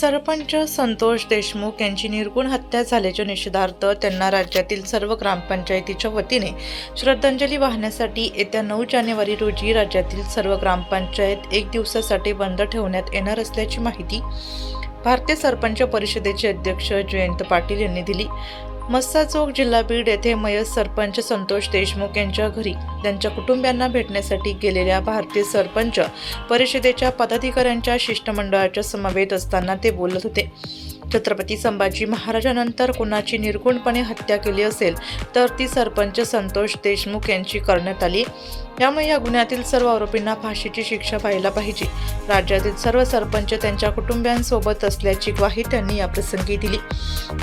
सरपंच संतोष देशमुख यांची निर्गुण हत्या झाल्याच्या निषेधार्थ त्यांना राज्यातील सर्व ग्रामपंचायतीच्या वतीने श्रद्धांजली वाहण्यासाठी येत्या नऊ जानेवारी रोजी राज्यातील सर्व ग्रामपंचायत एक दिवसासाठी बंद ठेवण्यात येणार असल्याची माहिती भारतीय सरपंच परिषदेचे अध्यक्ष जयंत पाटील यांनी दिली. मस्सा चौक जिल्हा बीड येथे मयत सरपंच संतोष देशमुख यांच्या घरी त्यांच्या कुटुंबियांना भेटण्यासाठी गेलेल्या भारतीय सरपंच परिषदेच्या पदाधिकाऱ्यांच्या शिष्टमंडळाच्या समवेत असताना ते बोलत होते. छत्रपती संभाजी महाराजांनंतर कुणाची निर्गुणपणे हत्या केली असेल तर ती सरपंच संतोष देशमुख यांची करण्यात आली. त्यामुळे या गुन्ह्यातील सर्व आरोपींना फाशीची शिक्षा व्हायला पाहिजे. राज्यातील सर्व सरपंच त्यांच्या कुटुंबियांसोबत असल्याची ग्वाही त्यांनी याप्रसंगी दिली.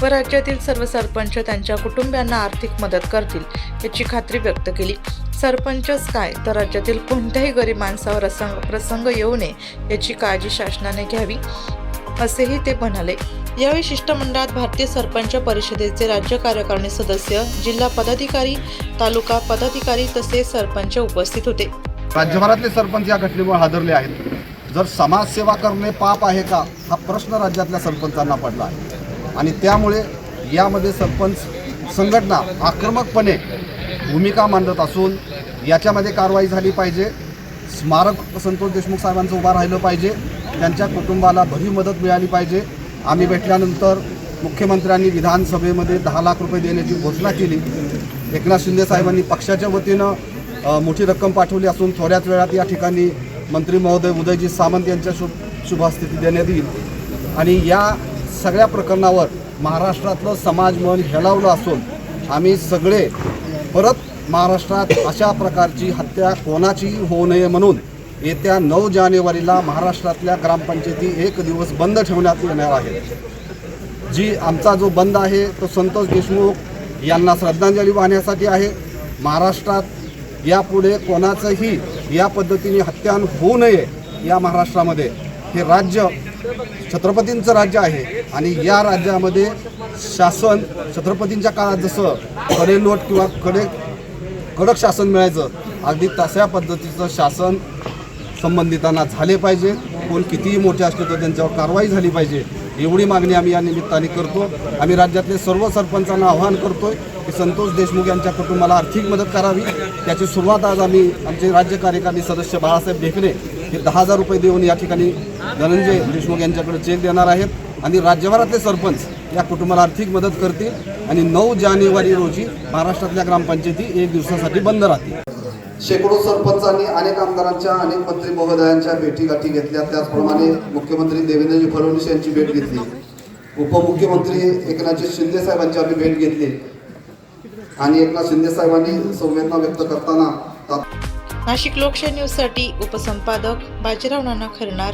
व राज्यातील सर्व सरपंच त्यांच्या कुटुंबियांना आर्थिक मदत करतील याची खात्री व्यक्त केली. सरपंचच काय तर राज्यातील कोणत्याही गरीब माणसावर प्रसंग येऊ नये याची काळजी शासनाने घ्यावी. असेही ते म्हणाले. यावेळी शिष्टमंडळात भारतीय सरपंच परिषदेचे राज्य कार्यकारिणी सदस्य जिल्हा पदाधिकारी तालुका पदाधिकारी तसेच सरपंच उपस्थित होते. राज्यभरातले सरपंच या घटनेमुळे हादरले आहेत. जर समाजसेवा करणे पाप आहे का हा प्रश्न राज्यातल्या सरपंचांना पडला आहे. आणि त्यामुळे यामध्ये सरपंच संघटना आक्रमकपणे भूमिका मांडत असून याच्यामध्ये कारवाई झाली पाहिजे. स्मारक संतोष देशमुख साहेबांचं उभा राहिलं पाहिजे. त्यांच्या कुटुंबाला भरीव मदत मिळाली पाहिजे. आम्ही भेटल्यानंतर मुख्यमंत्र्यांनी विधानसभेमध्ये दहा लाख रुपये देण्याची घोषणा केली. एकनाथ शिंदे साहेबांनी पक्षाच्या वतीनं मोठी रक्कम पाठवली असून थोड्याच वेळात या ठिकाणी मंत्री महोदय उदयजी सामंत यांच्या शुभ शुभस्थिती देण्यात येईल. आणि या सगळ्या प्रकरणावर महाराष्ट्रातलं समाज मन हेलावलं असून आम्ही सगळे परत महाराष्ट्रात अशा प्रकारची हत्या कोणाचीही होऊ नये म्हणून येत्या नऊ जानेवारीला महाराष्ट्रातल्या ग्रामपंचायती एक दिवस बंद ठेवण्यात येणार आहे. जी आमचा जो बंद आहे तो संतोष देशमुख यांना श्रद्धांजली वाहण्यासाठी आहे. महाराष्ट्रात यापुढे कोणाचंही या पद्धतीने हत्या होऊ नये या महाराष्ट्रामध्ये हे राज्य छत्रपतींचं राज्य आहे आणि या राज्यामध्ये शासन छत्रपतींच्या काळात जसं कडेलोट किंवा कडे कडक शासन मिळायचं अगदी तशा पद्धतीचं शासन संबंधितांना झाले पाहिजे. कोण कितीही मोठे असले तर त्यांच्यावर कारवाई झाली पाहिजे. एवढी मागणी आम्ही या निमित्ताने करतो. आम्ही राज्यातले सर्व सरपंचांना आवाहन करतोय की संतोष देशमुख यांच्या कुटुंबाला आर्थिक मदत करावी. त्याची सुरुवात आज आम्ही आमचे राज्य कार्यकारिणी सदस्य बाळासाहेब ढेकणे हे दहा हजार रुपये देऊन या ठिकाणी धनंजय देशमुख यांच्याकडे चेक देणार आहेत. आणि राज्यभरातले सरपंच या कुटुंबाला आर्थिक मदत करतील. आणि नऊ जानेवारी रोजी महाराष्ट्रातल्या ग्रामपंचायती एक दिवसासाठी बंद राहतील. शेकडो सरपंचांनी अनेक आमदारांच्या अनेक मंत्री महोदयांच्या भेटीगाठी घेतल्या. त्याचप्रमाणे मुख्यमंत्री देवेंद्रजी फडणवीस यांची भेट घेतली. उपमुख्यमंत्री एकनाथजी शिंदे साहेबांची आम्ही भेट घेतली. आणि एकनाथ शिंदे साहेबांनी संवेदना व्यक्त करताना नाशिक लोकशाही न्यूजसाठी उपसंपादक बाजीराव नाना खरणार